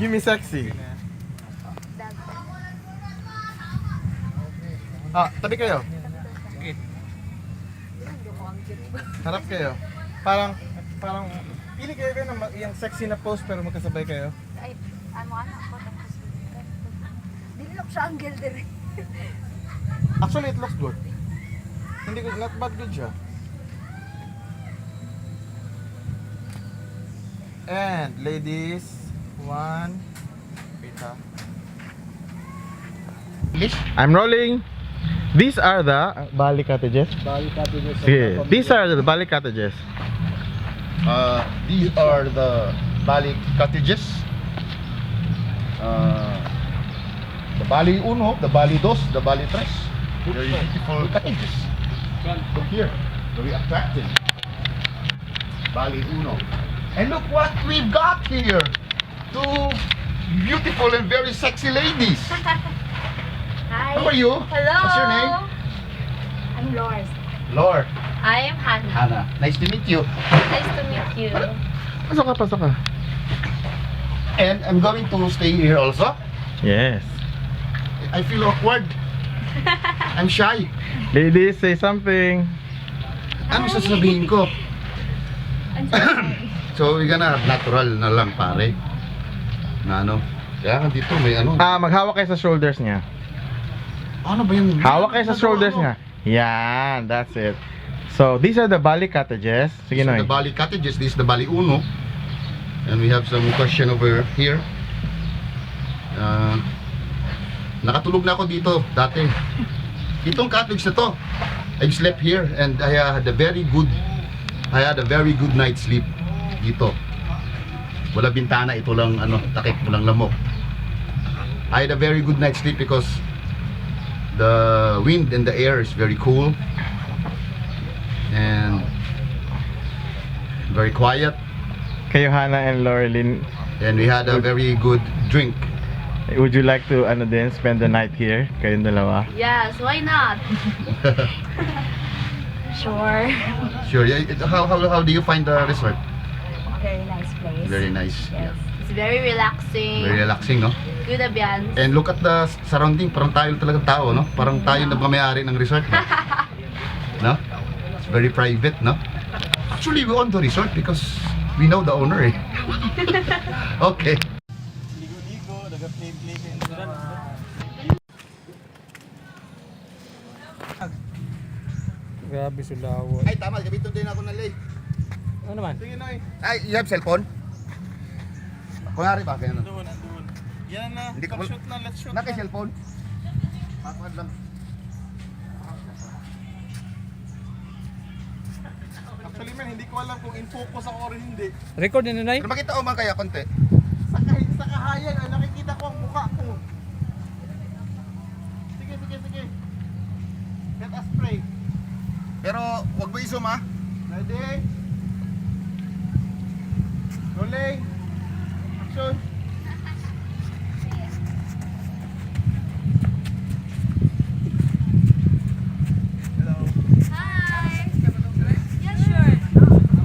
Give me sexy. Ah, tabi kayo. Harap kayo. Parang, parang, pili kayo kayo ng yung sexy na pose pero magkasabay kayo. Ay, ano anak ko tapos. Dili lang siya ang gilder. Actually, it looks good. Hindi good, not bad good siya. And, ladies, one, wait ha. I'm rolling. These are the Bali cottages. Bali cottages. Sige, these are the Bali cottages. Uh, these are the Bali cottages. Uh, the Bali Uno, the Bali Dos, the Bali Tres. Very beautiful cottages. Look here, very attractive. Bali Uno. And look what we've got here. Two beautiful and very sexy ladies. Hi. How are you? Hello. What's your name? I'm Lors. Lord. I am Hannah. Hannah. Nice to meet you. Nice to meet you. Pasok ka, pasok ka. And I'm going to stay here also. Yes. I feel awkward. I'm shy. Ladies, say something. Ano sasabihin ko? I'm. So, we're gonna have natural na lang, pare. Na ano? Kaya nga dito may ano. Ah, maghawak kayo sa shoulders niya. Ano ba yung... Hawak kayo sa shoulders niya. Yan, that's it. So, these are the Bali cottages. Sige, So, Noy. the Bali cottages, this is the Bali Uno. And we have some question over here. Uh, nakatulog na ako dito dati. Itong cottage na to, I've slept here and I had a very good I had a very good night's sleep dito. Wala bintana, ito lang ano, takip, walang lamok. I had a very good night's sleep because the wind and the air is very cool and very quiet Kayo, Hannah and Laurelyn, and we had a very good drink. would you like to, ano din, spend the night here? Kayong dalawa? yes, why not? sure. Sure. Yeah, how, how, how do you find the resort? Very nice place. Very nice. Yes. Yeah. It's very relaxing. Very relaxing, no? Good ambiance. And look at the surrounding. Parang tayo talagang tao, no? Parang tayo na may-ari ng resort, no? no? It's very private, no? Actually, we own the resort because we know the owner, eh. okay. Grabe sulawa. Ay, tama. Gamitin din ako ng lay. Ano naman? Sige, Noy. Ay, you have cellphone? Kunwari ba? Ganyan. Doon, andun. Yan na. Hindi ko- Pag-shoot na, let's shoot Naka na. cellphone? Papad lang. Actually, man, hindi ko alam kung in focus ako or hindi. Record na nanay? Pero makita ko man kaya konti. Sa, kahit sa kahayan, ay nakikita ko ang mukha ko. Sige, sige, sige. Let us pray. Pero wag mo i-zoom ah. Ready? Rolling. Action. Hello. Hi. Yeah, sure.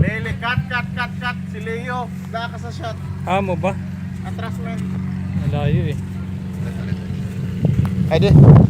Lele, cut, cut, cut, cut. Si Leo, wala ka sa shot. Amo ba? Atras man. Malayo eh. Ay di.